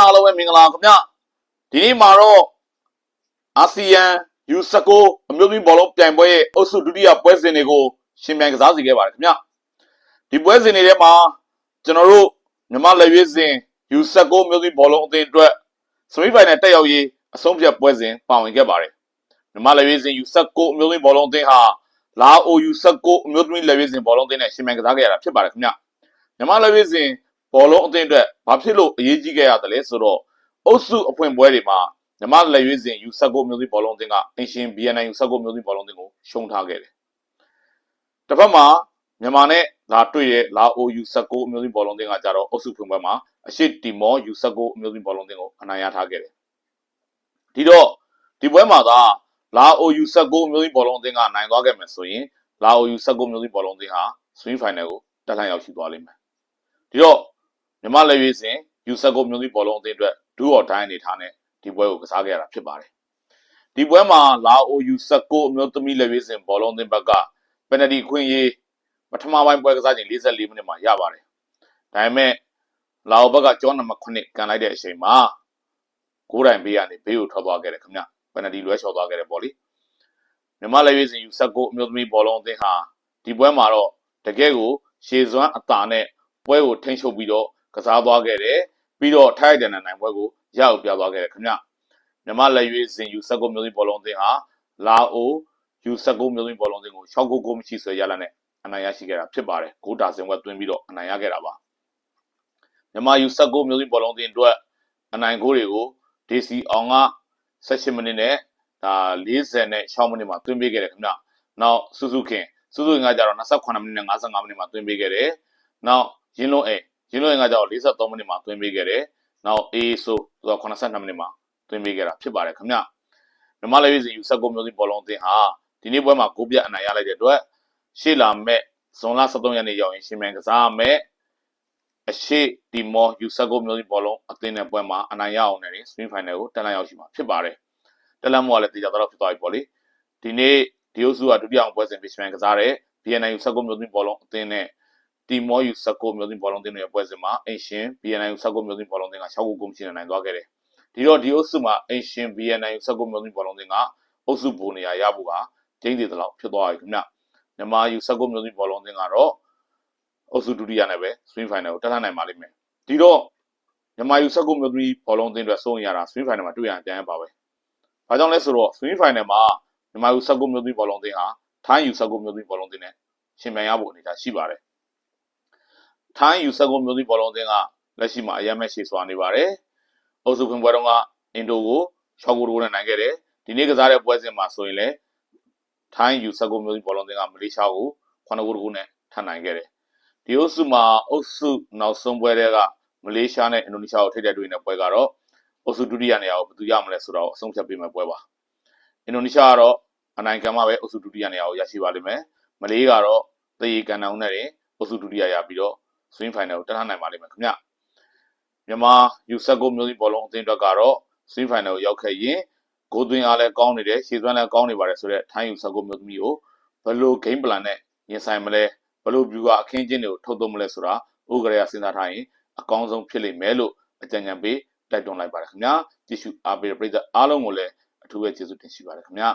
အားလုံးပဲမင်္ဂလာခင်ဗျဒီနေ့မှာတော့အာဆီယံ U19 အမျိုးသမီးဘောလုံးပြိုင်ပွဲရဲ့အုပ်စုဒုတိယပွဲစဉ်တွေကိုရှင်ပြိုင်ကစားစီခဲ့ပါတယ်ခင်ဗျဒီပွဲစဉ်တွေထဲမှာကျွန်တော်တို့မြန်မာလက်ရွေးစင် U19 အမျိုးသမီးဘောလုံးအသင်းအတွက်စမိဖိုင်နယ်တက်ရောက်ရေးအဆုံးဖြတ်ပွဲစဉ်ပါဝင်ခဲ့ပါတယ်မြန်မာလက်ရွေးစင် U19 အမျိုးသမီးဘောလုံးအသင်းဟာလာအို U19 အမျိုးသမီးလက်ရွေးစင်ဘောလုံးအသင်းနဲ့ရှင်ပြိုင်ကစားခဲ့ရတာဖြစ်ပါတယ်ခင်ဗျမြန်မာလက်ရွေးစင် ဘောလုံးအသင်းအတွက်ဘာဖြစ်လို့အရေးကြီးခဲ့ရတယ်လဲဆိုတော့အုပ်စုအဖွင့်ပွဲတွေမှာညီမလက်ရွေးစင် U19 မျိုးစိဘောလုံးအသင်းကအင်ရှင် BNI U19 မျိုးစိဘောလုံးအသင်းကိုရှုံးထားခဲ့တယ်။တစ်ဖက်မှာမြန်မာနဲ့လာတွေ့တဲ့လာအို U19 မျိုးစိဘောလုံးအသင်းကကြတော့အုပ်စုဖွင့်ပွဲမှာအရှိတီမော U19 မျိုးစိဘောလုံးအသင်းကိုအနိုင်ရထားခဲ့တယ်။ဒီတော့ဒီပွဲမှာသာလာအို U19 မျိုးစိဘောလုံးအသင်းကနိုင်သွားခဲ့မယ်ဆိုရင်လာအို U19 မျိုးစိဘောလုံးအသင်းဟာဆွင်းဖိုင်နယ်ကိုတက်လှမ်းရောက်ရှိသွားလိမ့်မယ်။ဒီတော့ မြမလက်ရွေးစဉ်ယူဆက်ကိုမျိုးသမီးဘောလုံးအသင်းအတွက်ဒူးအော်တိုင်းအနေထားနဲ့ဒီပွဲကိုကစားခဲ့ရတာဖြစ်ပါတယ်။ဒီပွဲမှာလာအိုယူဆက်ကိုမျိုးသမီးလက်ရွေးစဉ်ဘောလုံးအသင်းဘက်ကပယ်နတီခွင့်ရေးပထမပိုင်းပွဲကစားချိန်44မိနစ်မှာရပါတယ်။ဒါပေမဲ့လာအိုဘက်ကကျောင်းနံပါတ်9ကန်လိုက်တဲ့အချိန်မှာဂိုးတိုင်ဘေးကနေဘေးကိုထွက်သွားခဲ့တယ်ခင်ဗျ။ပယ်နတီလွဲချော်သွားခဲ့တယ်ပေါ့လေ။မြမလက်ရွေးစဉ်ယူဆက်ကိုမျိုးသမီးဘောလုံးအသင်းဟာဒီပွဲမှာတော့တကယ်ကိုရှေစွမ်းအတာနဲ့ပွဲကိုထိန်းချုပ်ပြီးတော့ ကစားသွားခဲ့တယ်ပြီးတော့ထိုက်တန်နိုင်ပွဲကိုရအောင်ပြသွားခဲ့တယ်ခင်ဗျမြမလက်ရွေးစင်ယူဆက်ကုမျိုးသမီးဘောလုံးအသင်းဟာလာအိုယူဆက်ကုမျိုးသမီးဘောလုံးအသင်းကို6ဂိုးကိုမရှိဆွဲရလာနဲ့အနိုင်ရရှိခဲ့တာဖြစ်ပါတယ်ဂိုးတာစင်ဝက်သွင်းပြီးတော့အနိုင်ရခဲ့တာပါမြမယူဆက်ကုမျိုးသမီးဘောလုံးအသင်းအတွက်အနိုင်ဂိုးတွေကိုဒေစီအောင်က18မိနစ်နဲ့ဒါ40နဲ့6မိနစ်မှာသွင်းပေးခဲ့တယ်ခင်ဗျနောက်စုစုခင်စုစုခင်ကကြတော့28မိနစ်နဲ့55မိနစ်မှာသွင်းပေးခဲ့တယ်နောက်ရင်းလုံးအေ ရင်းလုံးကကြောက်43မိနစ်မှာသွင်းပေးခဲ့တယ်။နောက်အေးဆိုသူက82မိနစ်မှာသွင်းပေးခဲ့တာဖြစ်ပါတယ်ခင်ဗျ။မြမလေးစီယူဆက်ကုမျိုးစီဘောလုံးအသင်းဟာဒီနေ့ပွဲမှာကိုပြတ်အနိုင်ရလိုက်တဲ့အတွက်ရှေ့လာမဲ့ဇွန်လ23ရက်နေ့ရောက်ရင်ရှင်မြန်ကစားမဲ့အရှိတီမောယူဆက်ကုမျိုးစီဘောလုံးအသင်းနဲ့ပွဲမှာအနိုင်ရအောင်နဲ့စပင်းဖိုင်နယ်ကိုတက်လာရောက်ရှိမှာဖြစ်ပါတယ်။တက်လာမှုကလည်းတေချာတော့ဖြစ်သွားပြီပေါ့လေ။ဒီနေ့ဒီအုပ်စုကဒုတိယအောင်ပွဲစဉ်ပြီးရှင်မြန်ကစားတဲ့ BNI ယူဆက်ကုမျိုးစီဘောလုံးအသင်းနဲ့ တီမောယူဆကိုမျိုးသိန်းဘောလုံးတင်းရဲ့ပွဲစဉ်မှာအင်ရှင် BNI ယူဆကိုမျိုးသိန်းဘောလုံးတင်းက6ခုကုန်ရှိနေနိုင်သွားခဲ့တယ်။ဒီတော့ဒီအုပ်စုမှာအင်ရှင် BNI ယူဆကိုမျိုးသိန်းဘောလုံးတင်းကအုပ်စုဘူနေရာရဖို့ကကျင်းတည်သလောက်ဖြစ်သွားပြီခင်ဗျ။မြန်မာယူဆကိုမျိုးသိန်းဘောလုံးတင်းကတော့အုပ်စုဒုတိယနဲ့ပဲ swing final ကိုတက်လှမ်းနိုင်ပါလိမ့်မယ်။ဒီတော့မြန်မာယူဆကိုမျိုးသိန်းဘောလုံးတင်းအတွက်စိုးရင်ရတာ swing final မှာတွေ့ရပြန်ရပါပဲ။ဘာကြောင့်လဲဆိုတော့ swing final မှာမြန်မာယူဆကိုမျိုးသိန်းဘောလုံးတင်းဟာထိုင်းယူဆကိုမျိုးသိန်းဘောလုံးတင်းနဲ့ရှင်မြန်ရဖို့အနေအထားရှိပါတယ်။ ထိုင်းယူဆက်ကိုမျိုးသမီးဘောလုံးအသင်းကလက်ရှိမှာအရမ်းမဲ့ရှေ့စွာနေပါတယ်။အုပ်စုခွင့်ပွဲတုန်းကအင်ဒိုကို6ဂိုးနဲ့နိုင်ခဲ့တယ်။ဒီနေ့ကစားတဲ့ပွဲစဉ်မှာဆိုရင်လည်းထိုင်းယူဆက်ကိုမျိုးသမီးဘောလုံးအသင်းကမလေးရှားကို9ဂိုးတကူနဲ့ထပ်နိုင်ခဲ့တယ်။ဒီအုပ်စုမှာအုပ်စုနောက်ဆုံးပွဲတွေကမလေးရှားနဲ့အင်ဒိုနီးရှားကိုထိတဲ့တွေ့နေတဲ့ပွဲကတော့အုပ်စုဒုတိယနေရာကိုဘယ်သူရမလဲဆိုတော့အဆုံးဖြတ်ပေးမယ့်ပွဲပါ။အင်ဒိုနီးရှားကတော့အနိုင်ခံမှပဲအုပ်စုဒုတိယနေရာကိုရရှိပါလိမ့်မယ်။မလေးကတော့သေရီကန်တောင်နဲ့အုပ်စုဒုတိယရပြီးတော့ swing final ကိုတက်လှမ်းနိုင်ပါလိမ့်မယ်ခင်ဗျမြန်မာယူဆက်ကိုမျိုးစိဘောလုံးအသင်းအတွက်ကတော့ swing final ကိုရောက်ခဲ့ရင်ဂိုးသွင်းအားလည်းကောင်းနေတယ်ရှေ့သွင်းလည်းကောင်းနေပါတယ်ဆိုတော့ထိုင်းယူဆက်ကိုမျိုးသမီးကိုဘယ်လို game plan နဲ့ရင်ဆိုင်မလဲဘယ်လို view ကအခင်းချင်းတွေကိုထုတ်သုံးမလဲဆိုတာဥက္ကရာစဉ်းစားထားရင်အကောင်းဆုံးဖြစ်လိမ့်မယ်လို့အကြံဉာဏ်ပေးတိုက်တွန်းလိုက်ပါတယ်ခင်ဗျာကြည့်ရှုအားပေးတဲ့ပရိသတ်အားလုံးကိုလည်းအထူးပဲကျေးဇူးတင်ရှိပါတယ်ခင်ဗျာ